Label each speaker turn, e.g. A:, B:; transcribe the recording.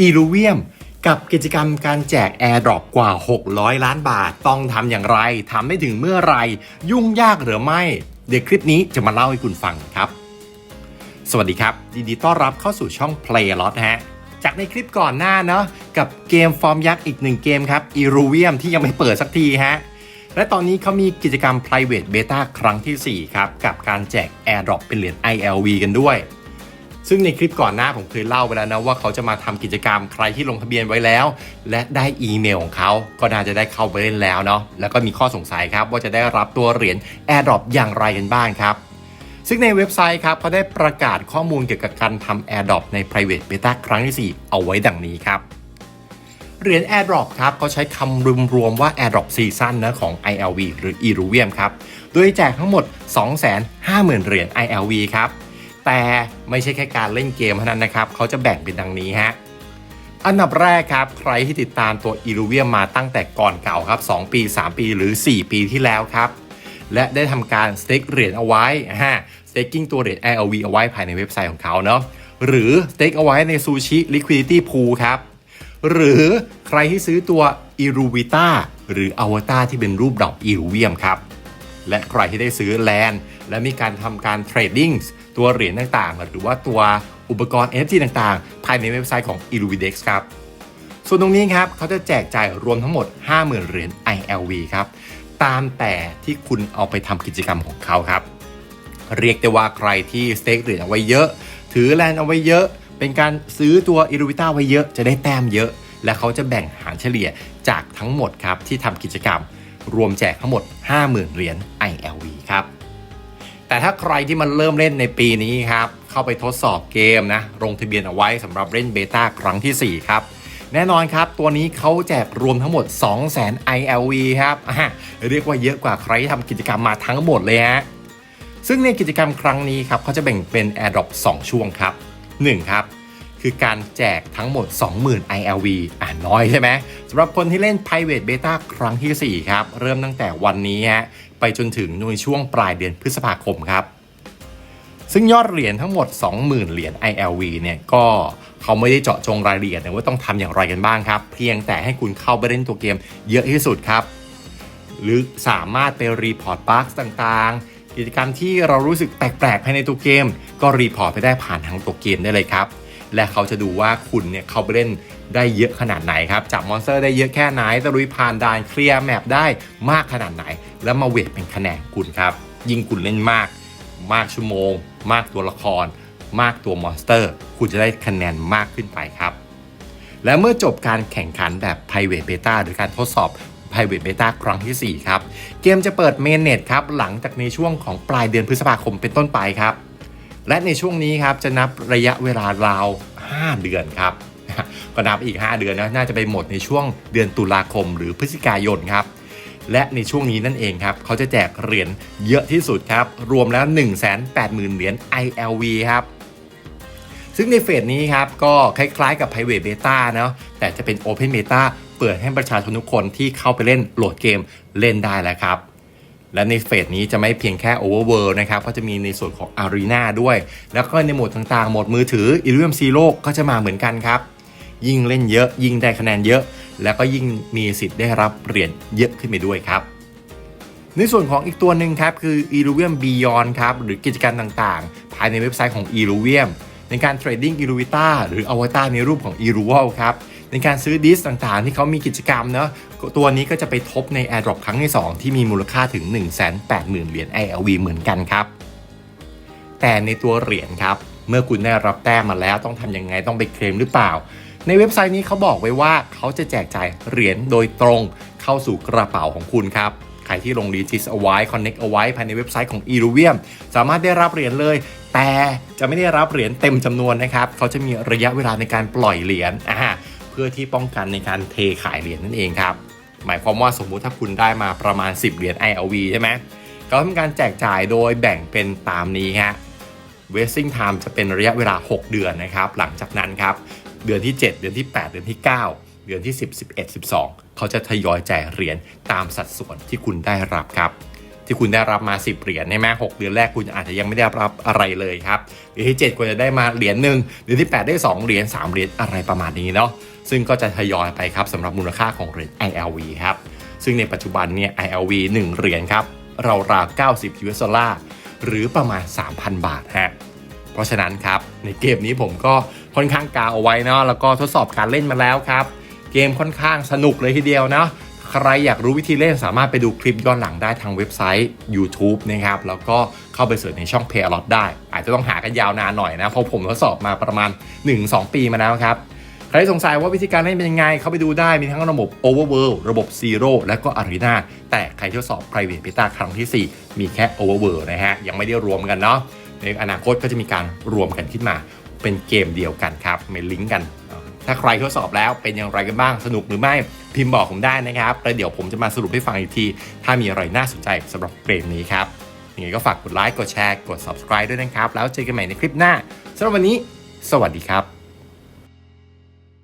A: อีลูเวียม กับกิจกรรมการแจก AirDrop กว่า 600 ล้านบาท ต้องทำอย่างไรทำได้ถึงเมื่อไหรยุ่งยากหรือไม่ เดี๋ยวคลิปนี้จะมาเล่าให้คุณฟังครับ สวัสดีครับยินดีต้อนรับเข้าสู่ช่อง Play Lot ฮะจากในคลิปก่อนหน้าเนาะกับเกมฟอร์มยักษ์อีกหนึ่งเกมครับ e r u v i u m ที่ยังไม่เปิดสักทีฮะและตอนนี้เขามีกิจกรรม private beta ครั้งทีสี่4 ครับ กับการแจก airdrop เป็นเหรียญ ILV กันด้วย ซึ่งในคลิปก่อนหน้าผมเคยเล่าไปแล้วนะว่าเขาจะมาทำกิจกรรมใครที่ลงทะเบียนไว้แล้ว และได้อีเมลของเขาก็น่าจะได้เข้าไปเล่นแล้วเนาะแล้วก็มีข้อสงสัยครับว่าจะได้รับตัวเหรียญ airdrop อย่างไรกันบ้างครับซึ่งในเว็บไซต์ครับเขาได้ประกาศข้อมูลเกี่ยวกับการทำ AirDrop ใน private beta ครั้งที่ 4 เอาไว้ดังนี้ครับเหรียญ AirDrop ครับเขาใช้คำรวมๆว่า AirDrop Season นะของ ILV หรือ e r u v i u m ครับ โดยแจกทั้งหมด 250,000 เหรียญ ILV ครับ แต่ไม่ใช่แค่การเล่นเกมเท่านั้นนะครับ เขาจะแบ่งเป็นดังนี้ฮะอันดับแรกครับ ใครที่ติดตามตัว e r u v i u m มมาตั้งแต่ก่อนเก่าครับ 2 ปี 3 ปีหรือ 4 ปีที่แล้วครับ และได้ทำการสเต็กเหรียญเอาไว้ฮะสเต็กกิ้งตัวเหรียญ ILV เอาไว้ภายในเว็บไซต์ของเขาเนาะหรือสเต็กเอาไว้ในซูชิ Liquidity Pool ครับหรือใครที่ซื้อตัว i r u v i t a หรือ Avatar ที่เป็นรูปดอก i r u v i u m ครับ และใครที่ได้ซื้อแลนและมีการทำการเทรดดิ้ง ตัวเหรียญต่างๆ หรือว่าตัวอุปกรณ์ NFT ต่างๆ ภายในเว็บไซต์ของ i r u v i d e x ครับ ส่วนตรงนี้ครับเขาจะแจกจ่ายรวมทั้งหมด 50,000 เหรียญ ILV ครับ ตามแต่ที่คุณเอาไปทำกิจกรรมของเขาครับ เรียกได้ว่าใครที่สเต็กเหรียญเอาไว้เยอะ ถือแลนเอาไว้เยอะ เป็นการซื้อตัวอิรูวิต้าไว้เยอะ จะได้แต้มเยอะ และเขาจะแบ่งหารเฉลี่ยจากทั้งหมดครับที่ทำกิจกรรม รวมแจกทั้งหมด 50,000 เหรียญ ILV ครับ แต่ถ้าใครที่มันเริ่มเล่นในปีนี้ครับ เข้าไปทดสอบเกมนะลงทะเบียนเอาไว้สำหรับเล่นเบต้าครั้งทีสี่ 4 ครับ แน่นอนครับ ตัวนี้เขาแจกรวมทั้งหมด 200,000 ILV ครับเรียกว่าเยอะกว่าใครที่ทำกิจกรรมมาทั้งหมดเลยฮะซึ่งในกิจกรรมครั้งนี้ครับเขาจะแบ่งเป็น AirDrop 2 ช่วงครับ 1 ครับ คือการแจกทั้งหมด 20,000 ILV อ่าน้อยใช่ไหมสำหรับคนที่เล่น Private Beta ครั้งที่ 4 ครับ เริ่มตั้งแต่วันนี้ฮะ ไปจนถึงในช่วงปลายเดือนพฤษภาคมครับ ซึ่งยอดเหรียญทั้งหมด 20,000 เหรียญ ILV เนี่ยก็เขาไม่ได้เจาะจงรายละเอียดนะว่าต้องทำอย่างไรกันบ้างครับ เพียงแต่ให้คุณเข้าไปเล่นตัวเกมเยอะที่สุดครับ หรือสามารถไปรีพอร์ตบั๊กต่างๆ กิจกรรมที่เรารู้สึกแปลกๆภายในตัวเกม ก็รีพอร์ตไปได้ผ่านทางตัวเกมได้เลยครับและเขาจะดูว่าคุณเนี่ยเข้าไปเล่นได้เยอะขนาดไหนครับ จับมอนสเตอร์ได้เยอะแค่ไหนตะลุยผ่านด่านเคลียร์แมปได้มากขนาดไหน แล้วมาเวทเป็นคะแนนคุณครับ ยิ่งคุณเล่นมาก มากชั่วโมง มากตัวละคร มากตัวมอนสเตอร์ คุณจะได้คะแนนมากขึ้นไปครับ และเมื่อจบการแข่งขันแบบ private beta หรือการทดสอบ private beta ครั้งที่ 4 ครับ เกมจะเปิด mainnet ครับ หลังจากในช่วงของปลายเดือนพฤษภาคมเป็นต้นไปครับ และในช่วงนี้ครับจะนับระยะเวลาราว 5 เดือนครับก็นับอีก 5 เดือนนะน่าจะไปหมดในช่วงเดือนตุลาคมหรือพฤศจิกายนครับ และในช่วงนี้นั่นเองครับเขาจะแจกเหรียญเยอะที่สุดครับ รวมแล้ว 180,000 เหรียญ ILV ครับซึ่งในเฟสนี้ครับก็คล้ายๆกับ Private Beta เนาะแต่จะเป็น Open Beta เปิดให้ประชาชนทุกคนที่เข้าไปเล่นโหลดเกมเล่นได้แล้วครับ และในเฟสนี้จะไม่เพียงแค่ Overworld นะครับก็จะมีในส่วนของ Arena ด้วย แล้วก็ในโหมดต่างๆ โหมดมือถือ i l l u m Zero ก็จะมาเหมือนกันครับ ยิ่งเล่นเยอะ ยิ่งได้คะแนนเยอะ แล้วก็ยิ่งมีสิทธิ์ได้รับเหรียญเยอะขึ้นไปด้วยครับ ในส่วนของอีกตัวหนึ่งครับคือ e l u v i u m Beyond ครับหรือกิจการต่างๆ ภายในเว็บไซต์ของ e l u v i u m ในการเทรดดิ้ง e l u v i t a หรือ a v a t a ในรูปของ e r u v a l ครับในการซื้อดิสต่างๆ ที่เขามีกิจกรรมเนาะตัวนี้ก็จะไปทบใน AirDrop ครั้งที่ 2 ที่มีมูลค่าถึง 180,000 เหรียญ ILV เหมือนกันครับ แต่ในตัวเหรียญครับ เมื่อคุณได้รับแต้มมาแล้วต้องทำยังไงต้องไปเคลมหรือเปล่า ในเว็บไซต์นี้เขาบอกไว้ว่าเขาจะแจกจ่ายเหรียญโดยตรงเข้าสู่กระเป๋าของคุณครับใครที่ลงรีจิสเอาไว้ Connect เอาไว้ภายในเว็บไซต์ของ e r u v i u m สามารถได้รับเหรียญเลย แต่จะไม่ได้รับเหรียญเต็มจำนวนนะครับเขาจะมีระยะเวลาในการปล่อยเหรียญอ่าเพื่อที่ป้องกันในการเทขายเหรียญนั่นเองครับหมายความว่าสมมุติถ้าคุณได้มาประมาณ 10 เหรียญ ILV ใช่ไหมเขาทำการแจกจ่ายโดยแบ่งเป็นตามนี้ฮะ Wasting Time จะเป็นระยะเวลา 6 เดือนนะครับ หลังจากนั้นครับ เดือนที่ 7 เดือนที่ 8 เดือนที่ 9 เดือนที่ 10 11 12 เขาจะทยอยแจกเหรียญตามสัดส่วนที่คุณได้รับครับ ที่คุณได้รับมา 10 เหรียญใช่ไหมหกเดือนแรกคุณอาจจะยังไม่ได้รับอะไรเลยครับเดือนที่7คุณจะได้มาเหรียญหนึ่งเดือนที่ 8 ได้ 2 เหรียญ3เหรียญอะไรประมาณนี้เนาะซึ่งก็จะทยอยไปครับสำหรับมูลค่าของเหรียญ ILV ครับซึ่งในปัจจุบันเนี่ย ILV 1 เหรียญครับราวๆ90 US ดอลลาร์หรือประมาณ 3,000 บาทฮะ ราะฉะนั้นครับ ในเกมนี้ผมก็ค่อนข้างกาเอาไว้เนาะแล้วก็ทดสอบการเล่นมาแล้วครับ เกมค่อนข้างสนุกเลยทีเดียวเนาะใครอยากรู้วิธีเล่นสามารถไปดูคลิปย้อนหลังได้ทางเว็บไซต์ YouTube นะครับ แล้วก็เข้าไปเสิร์ชในช่อง p a y a l o t ได้ อาจจะต้องหากันยาวนานหน่อยนะ เพราะผมทดสอบมาประมาณ 1-2 ปีมาแล้วครับ ใครสงสัยว่าวิธีการเล่นเป็นยังไง เข้าไปดูได้มีทั้งระบบ Overworld ระบบ Zero และก็ Arena แต่ใครทดสอบ Private Beta ครั้งทีสี่4 มีแค่ Overworld นะฮะ ยังไม่ได้รวมกันเนาะ ในอนาคตก็จะมีการรวมกันขึ้นมาเป็นเกมเดียวกันครับมีลิงก์กัน ถ้าใครทดสอบแล้วเป็นอย่างไรกันบ้างสนุกหรือไม่พิมพ์บอกผมได้นะครับแล้วเดี๋ยวผมจะมาสรุปให้ฟังอีกที ถ้ามีอะไรน่าสนใจสำหรับเกมนี้ครับยังไงก็ฝากกดไลค์กดแชร์กด subscribe ด้วยนะครับ แล้วเจอกันใหม่ในคลิปหน้าสำหรับวันนี้ สวัสดีครับ